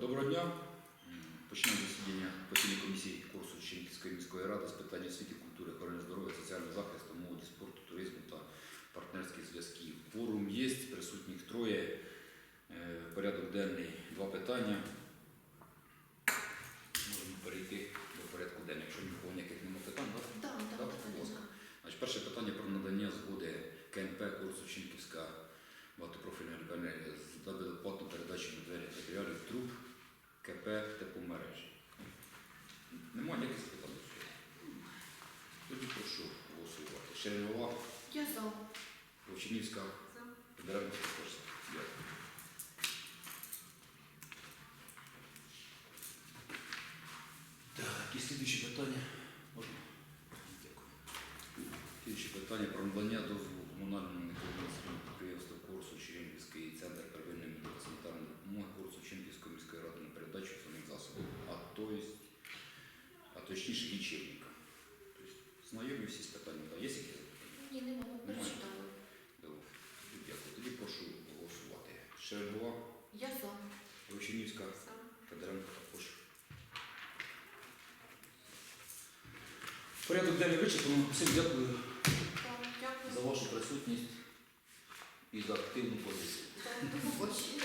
Доброго дня. М, Починаємо засідання постійної комісії курсу Чернігівської міської ради з питань освіти, культури, охорони здоров'я, соціального захисту, молоді, спорту, туризму та партнерських зв'язків. Форум є, присутніх троє. Е, Порядок денний два питання. Можемо перейти до порядку денного, якщо нікого ніяких немає питань. так? Так, Так. Значить, перше питання про надання згоди КНП курсу Чинківська багатопрофільна лікарня за голосувати. Шеренова, Я за. Вовчинівська, За. Федеральна також. за. Дякую. Так, і слідуючі питання. Можна? Дякую. Слідуюче питання про надання дозволу комунальному некомерційному підприємству курсу Чернігівський центр первинної медико-санітарної допомоги курсу Чернігівської міської ради на передачу основних засобів, а то есть, а точніше лічильника. Тобто, знайомі всі з питанням, да? голосувати. Шерегова, Я за. Ручинівська, За. Федоренко також. Порядок денний вичерпано. Всім дякую Так, Дякую. за вашу присутність і за активну позицію. Так, До побачення.